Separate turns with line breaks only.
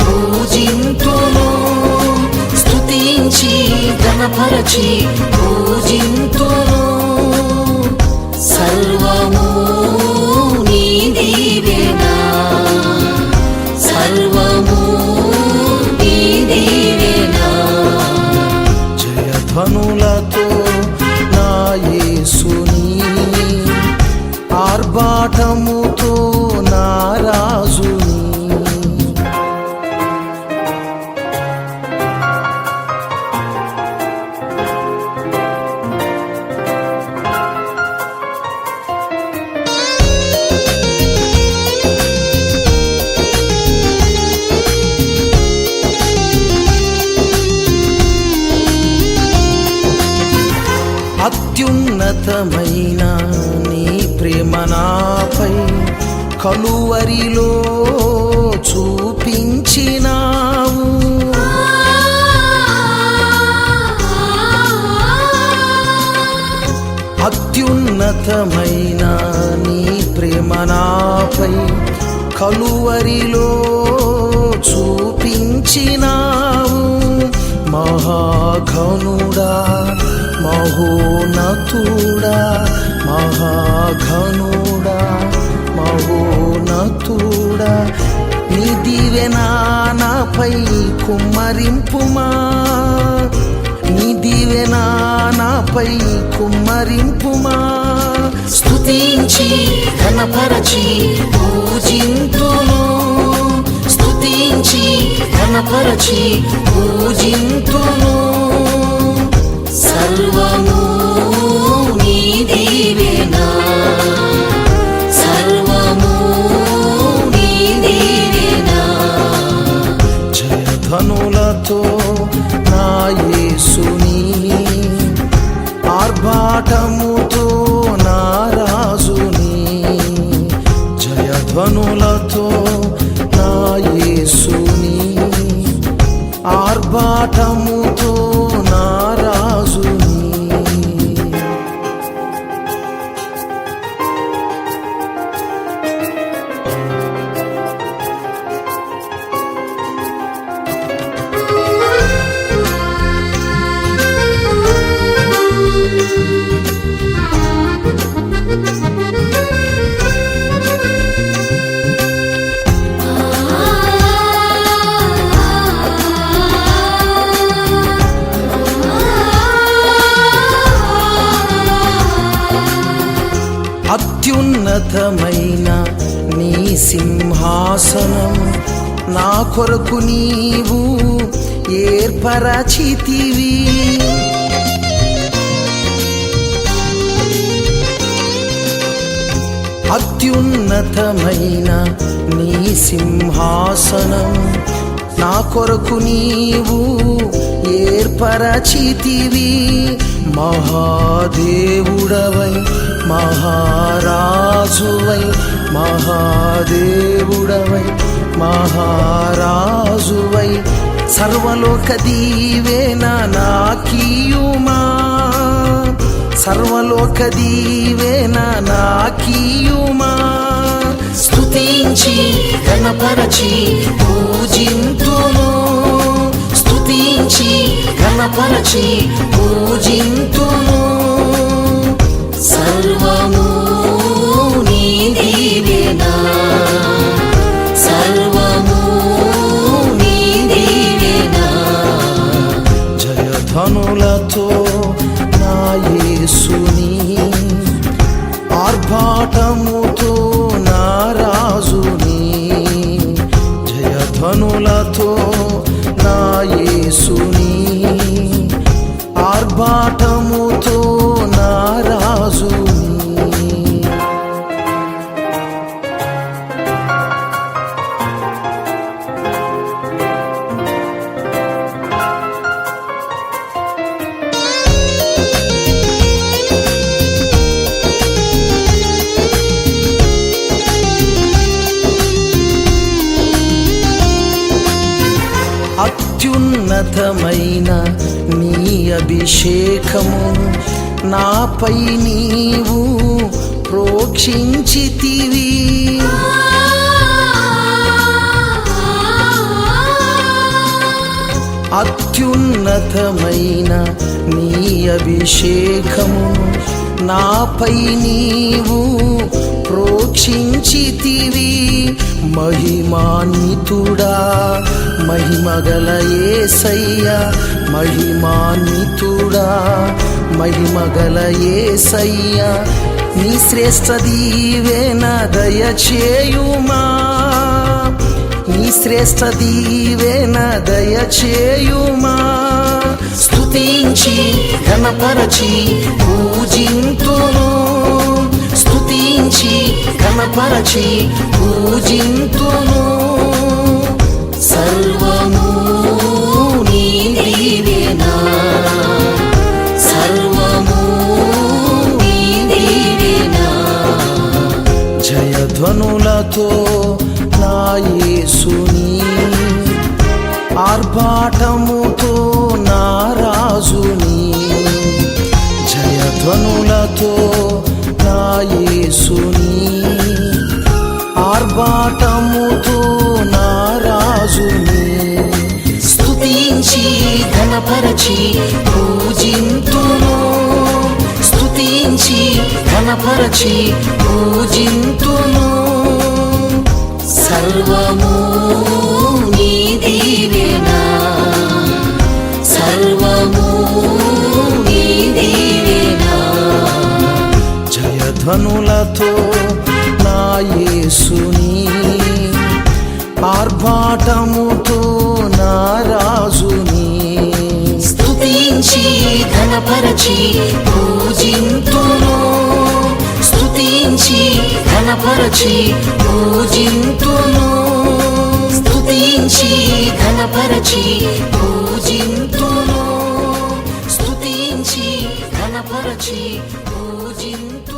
పూజింతును స్తుతించి గణపరచి పూజింతును సర్వము నీదివేనా సర్వము నీదివేనా
జయధ్వనులతో అత్యున్నతమైన నీ ప్రేమ నాపై కలువరిలో చూపించినావు. అత్యున్నతమైన నీ ప్రేమ నాపై కలువరిలో చూపించినావు. మహాఘనుడా మహోనతుడా మహాఘనుడా మహోనతుడా. నీ దివెనాపై కుమ్మరింపుమా? నీ దివెనాపై కుమ్మరింపుమా?
స్తుతించి ఘనపరచి ఘనపరచి పూజింతును. సర్వము నీదివేనా సర్వము నీదివేనా
జయధనులతో నా యేసుని ఆర్భాటముతో అత్యున్నతమైన నీ సింహాసనం. నా కొరకు నీవు ఏర్పరచితివి. అత్యున్నతమైన నీ సింహాసనం. నా కొరకు నీవు ఏర్పరచితివి. మహాదేవుడవై మహారాజువై మహాదేవుడవై మహారాజువై సర్వలోక దీవేన నాకీయుమా. సర్వలోక దీవేన నాకీయుమా.
స్తుతించి ఘనపరచి పూజింతును స్తుతించి ఘనపరచి పూజింతును
అత్యున్నతమైన నీ అభిషేకము. నాపై నీవు ప్రోక్షించితివి. అత్యున్నతమైన నీ అభిషేకము. నాపై నీవు ప్రోక్షించితివి. మహిమాన్వితుడా మహిమగల ఏసయ్య మహిమాన్వితుడా. మహిమగల ఏసయ్య నీ శ్రేష్ఠ దీవేన దయచేయుమా. నీ శ్రేష్ఠ దీవేన దయచేయుమా.
స్తుతించి ఘనపరచి పూజింతును. స్తుతించి ఘనపరచి పూజింతును. సర్వము నీ సర్వము నీ
జయధ్వనులతో నా యేసుని ఆర్భాటముతో నా రాజుని జయధ్వనులతో నా యేసుని
ఘనపరచి పూజింతును స్తుతించి ఘనపరచి పూజింతును. సర్వము నీ దీవెనా సర్వము నీ
జయధ్వనులతో నా యేసుని ఆర్భాటముతో
ఘనపరచి పూజింతును. స్తుతించి ఘనపరచి పూజింతును. స్తుతించి ఘనపరచి పూజింతును. స్తుతించి ఘనపరచి పూజింతు